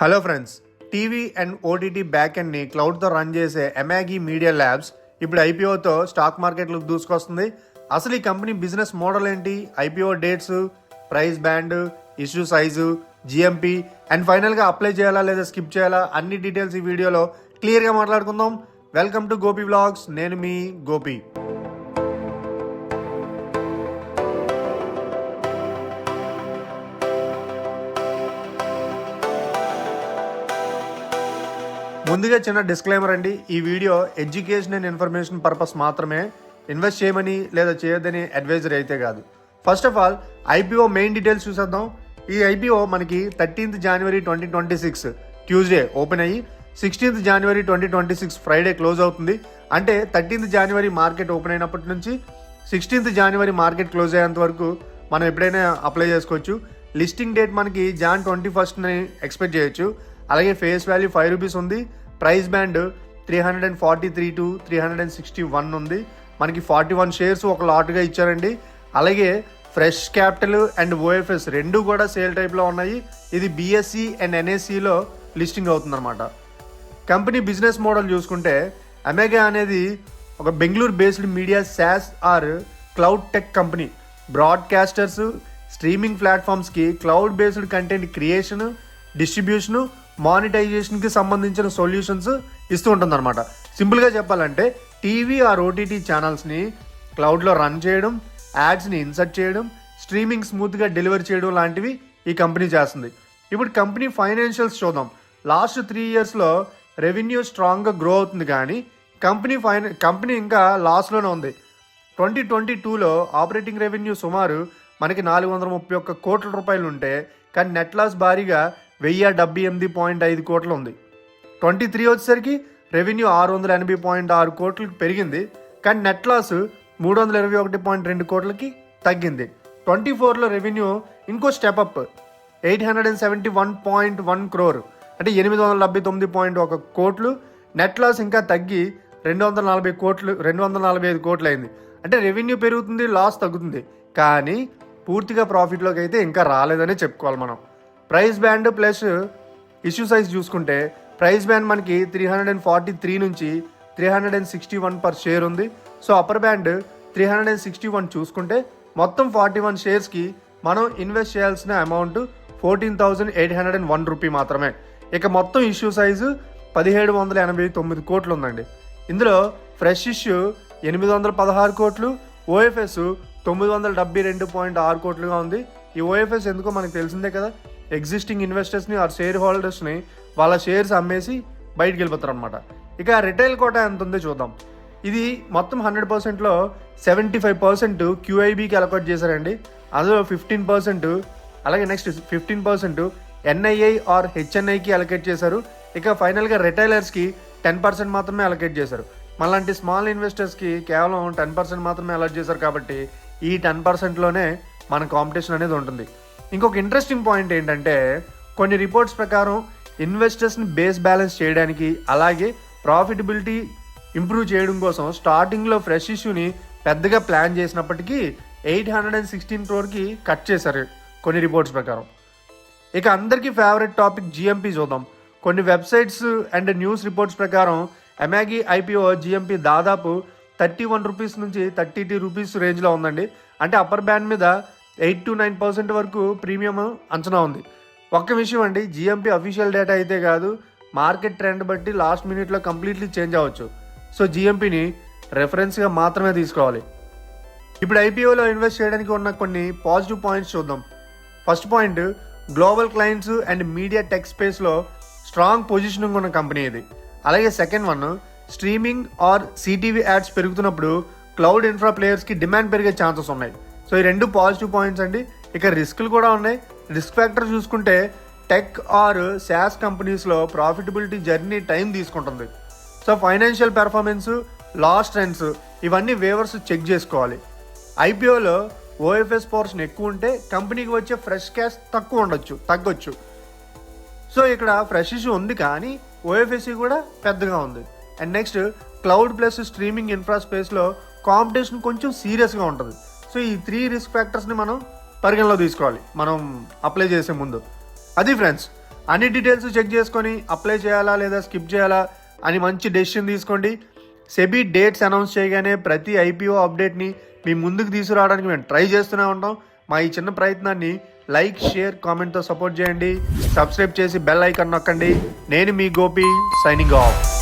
Hello friends TV and OTT back ఎండ్ని క్లౌడ్తో run చేసే Amagi media labs ఇప్పుడు ఐపీఓతో స్టాక్ మార్కెట్లకు దూసుకొస్తుంది. అసలు ఈ కంపెనీ బిజినెస్ మోడల్ ఏంటి? IPO dates price band issue size GMP and ఫైనల్గా అప్లై చేయాలా లేదా స్కిప్ చేయాలా? అన్ని డీటెయిల్స్ ఈ వీడియోలో క్లియర్గా మాట్లాడుకుందాం. వెల్కమ్ టు గోపి వ్లాగ్స్ నేను మీ గోపి ముందుగా చిన్న డిస్క్లైమర్ అండి. ఈ video education and information purpose మాత్రమే. ఇన్వెస్ట్ చేయమని లేదా చేయొద్దని అడ్వైజరీ అయితే కాదు. First of all IPO main details చూసేద్దాం. ఈ ఐపీఓ మనకి thirteenth January twenty twenty six Tuesday open అయ్యి sixteenth January twenty twenty six Friday close అవుతుంది. అంటే థర్టీన్త్ జనవరి మార్కెట్ ఓపెన్ అయినప్పటి నుంచి సిక్స్టీన్త్ జనవరి మార్కెట్ క్లోజ్ అయ్యేంత వరకు మనం ఎప్పుడైనా అప్లై చేసుకోవచ్చు. లిస్టింగ్ డేట్ మనకి జాన్ ట్వంటీ ఫస్ట్ని ఎక్స్పెక్ట్ చేయొచ్చు. అలాగే ఫేస్ వాల్యూ ఫైవ్ రూపీస్ ఉంది. Price band three hundred and forty three to three hundred and sixty one ఉంది. మనకి ఫార్టీ వన్ షేర్స్ ఒక లాట్గా ఇచ్చారండి. అలాగే ఫ్రెష్ క్యాపిటల్ అండ్ ఓఎఫ్ఎస్ రెండు కూడా సేల్ టైప్లో ఉన్నాయి. ఇది బీఎస్సీ అండ్ ఎన్ఎస్సిలో లిస్టింగ్ అవుతుందన్నమాట. కంపెనీ బిజినెస్ మోడల్ చూసుకుంటే అమెగా అనేది ఒక Bengaluru based media SaaS or cloud tech company. Broadcasters streaming ప్లాట్ఫామ్స్కి cloud based content creation distribution మానిటైజేషన్కి సంబంధించిన సొల్యూషన్స్ ఇస్తూ ఉంటుందన్నమాట. సింపుల్గా చెప్పాలంటే టీవీ ఆర్ ఓటీటీ ఛానల్స్ని క్లౌడ్లో రన్ చేయడం యాడ్స్ని ఇన్సర్ట్ చేయడం స్ట్రీమింగ్ స్మూత్గా డెలివర్ చేయడం లాంటివి ఈ కంపెనీ చేస్తుంది. ఇప్పుడు కంపెనీ ఫైనాన్షియల్స్ చూద్దాం. లాస్ట్ త్రీ ఇయర్స్లో రెవెన్యూ స్ట్రాంగ్గా గ్రో అవుతుంది కానీ కంపెనీ ఫైన కంపెనీ ఇంకా లాస్లోనే ఉంది. ట్వంటీ ట్వంటీ టూలో ఆపరేటింగ్ రెవెన్యూ సుమారు మనకి నాలుగు వందల ముప్పై ఒక్క కోట్ల రూపాయలు ఉంటే కానీ నెట్ లాస్ భారీగా వెయ్యి డెబ్బై ఎనిమిది పాయింట్ ఐదు కోట్లు ఉంది. ట్వంటీ త్రీ వచ్చేసరికి రెవెన్యూ ఆరు వందల ఎనభై పాయింట్ ఆరు కోట్లకి పెరిగింది. కానీ నెట్ లాస్ మూడు వందల ఇరవై ఒకటి పాయింట్ రెండు కోట్లకి తగ్గింది. ట్వంటీ ఫోర్లో రెవెన్యూ ఇంకో step up. Eight hundred and seventy one point one crore. అంటే ఎనిమిది వందల డెబ్బై తొమ్మిది పాయింట్ ఒక కోట్లు. నెట్ లాస్ ఇంకా తగ్గి రెండు వందల నలభై కోట్లు రెండు వందల నలభై ఐదు కోట్లు అయింది. అంటే రెవెన్యూ పెరుగుతుంది లాస్ తగ్గుతుంది. కానీ పూర్తిగా ప్రాఫిట్లోకి అయితే ఇంకా రాలేదనే చెప్పుకోవాలి మనం. Price band plus issue size చూసుకుంటే ప్రైస్ బ్యాండ్ మనకి three hundred and forty three నుంచి three hundred and sixty one per share ఉంది. So upper band three hundred and sixty one చూసుకుంటే మొత్తం ఫార్టీ వన్ షేర్స్కి మనం ఇన్వెస్ట్ చేయాల్సిన amount fourteen thousand eight hundred and one rupee మాత్రమే. ఇక మొత్తం ఇష్యూ సైజు పదిహేడు వందల ఎనభై తొమ్మిది కోట్లు ఉందండి. ఇందులో ఫ్రెష్ ఇష్యూ ఎనిమిది వందల పదహారు కోట్లు ఓఎఫ్ఎస్ తొమ్మిది వందల డెబ్బై రెండు పాయింట్ ఆరు కోట్లుగా ఉంది. ఈ ఓఎఫ్ఎస్ ఎందుకో మనకు తెలిసిందే కదా ఎగ్జిస్టింగ్ ఇన్వెస్టర్స్ని ఆర్ షేర్ హోల్డర్స్ని వాళ్ళ షేర్స్ అమ్మేసి బయటికి వెళ్ళిపోతారు అనమాట ఇక రిటైల్ కోట ఎంత ఉందో చూద్దాం. ఇది మొత్తం హండ్రెడ్ పర్సెంట్లో సెవెంటీ ఫైవ్ పర్సెంట్ క్యూఐబీకి అలొకేట్ చేశారండి. అందులో ఫిఫ్టీన్ పర్సెంట్ అలాగే next fifteen percent NII or హెచ్ఎన్ఐకి allocate చేశారు. ఇక ఫైనల్గా రిటైలర్స్కి టెన్ పర్సెంట్ మాత్రమే అలొకేట్ చేశారు. మళ్ళంటి స్మాల్ ఇన్వెస్టర్స్కి కేవలం టెన్ పర్సెంట్ మాత్రమే అలర్ట్ చేశారు కాబట్టి ఈ టెన్ పర్సెంట్లోనే మన కాంపిటీషన్ అనేది ఉంటుంది. ఇంకొక ఇంట్రెస్టింగ్ పాయింట్ ఏంటంటే కొన్ని రిపోర్ట్స్ ప్రకారం ఇన్వెస్టర్స్ని బేస్ బ్యాలెన్స్ చేయడానికి అలాగే ప్రాఫిటబిలిటీ ఇంప్రూవ్ చేయడం కోసం స్టార్టింగ్లో ఫ్రెష్ ఇష్యూని పెద్దగా ప్లాన్ చేసినప్పటికీ ఎయిట్ హండ్రెడ్ అండ్ సిక్స్టీన్ క్రోర్కి కట్ చేశారు కొన్ని రిపోర్ట్స్ ప్రకారం. ఇక అందరికీ ఫేవరెట్ టాపిక్ జిఎంపీ చూద్దాం. కొన్ని వెబ్సైట్స్ అండ్ న్యూస్ రిపోర్ట్స్ ప్రకారం అమాగి ఐపీఓ జిఎంపీ దాదాపు థర్టీ వన్ రూపీస్ నుంచి థర్టీ టూ రూపీస్ రేంజ్లో ఉందండి. అంటే అప్పర్ బ్యాండ్ మీద ఎయిట్ టు నైన్ పర్సెంట్ వరకు ప్రీమియం అంచనా ఉంది. ఒక్క విషయం అండి జిఎంపీ అఫీషియల్ డేటా అయితే కాదు మార్కెట్ ట్రెండ్ బట్టి లాస్ట్ మినిట్లో కంప్లీట్లీ చేంజ్ అవ్వచ్చు. సో జిఎంపీని రెఫరెన్స్గా మాత్రమే తీసుకోవాలి. ఇప్పుడు ఐపీఓలో ఇన్వెస్ట్ చేయడానికి ఉన్న కొన్ని పాజిటివ్ పాయింట్స్ చూద్దాం. First point global clients and media tech స్పేస్లో స్ట్రాంగ్ పొజిషనింగ్ ఉన్న కంపెనీ ఇది. అలాగే second one streaming or CTV ads పెరుగుతున్నప్పుడు క్లౌడ్ ఇన్ఫ్రా ప్లేయర్స్కి డిమాండ్ పెరిగే ఛాన్సెస్ ఉన్నాయి. సో ఈ రెండు పాజిటివ్ పాయింట్స్ అండి. ఇక రిస్క్లు కూడా ఉన్నాయి. రిస్క్ ఫ్యాక్టర్ చూసుకుంటే టెక్ ఆర్ శాస్ కంపెనీస్లో ప్రాఫిటబిలిటీ జర్నీ టైం తీసుకుంటుంది. So financial performance last trends ఇవన్నీ వేవర్స్ చెక్ చేసుకోవాలి. ఐపీఓలో ఓఎఫ్ఎస్ పోర్షన్ ఎక్కువ ఉంటే కంపెనీకి వచ్చే ఫ్రెష్ క్యాష్ తక్కువ ఉండొచ్చు తగ్గొచ్చు. సో ఇక్కడ ఫ్రెష్ ఇష్యూ ఉంది కానీ ఓఎఫ్ఎస్సి కూడా పెద్దగా ఉంది. And next cloud plus streaming infra స్పేస్లో కాంపిటీషన్ కొంచెం సీరియస్గా ఉంటుంది. సో ఈ త్రీ రిస్క్ ఫ్యాక్టర్స్ని మనం పరిగణలో తీసుకోవాలి. మనం అప్లై చేసే ముందు. అది ఫ్రెండ్స్ అన్ని డీటెయిల్స్ చెక్ చేసుకొని అప్లై చేయాలా లేదా స్కిప్ చేయాలా అని మంచి డెసిషన్ తీసుకోండి. సెబీ డేట్స్ అనౌన్స్ చేయగానే ప్రతి ఐపీఓ అప్డేట్ని మీ ముందుకు తీసుకురావడానికి మేము ట్రై చేస్తూనే ఉంటాం. మా ఈ చిన్న ప్రయత్నాన్ని లైక్ షేర్ కామెంట్తో సపోర్ట్ చేయండి. సబ్స్క్రైబ్ చేసి బెల్ ఐకాన్ నొక్కండి. నేను మీ గోపి సైనింగ్ ఆఫ్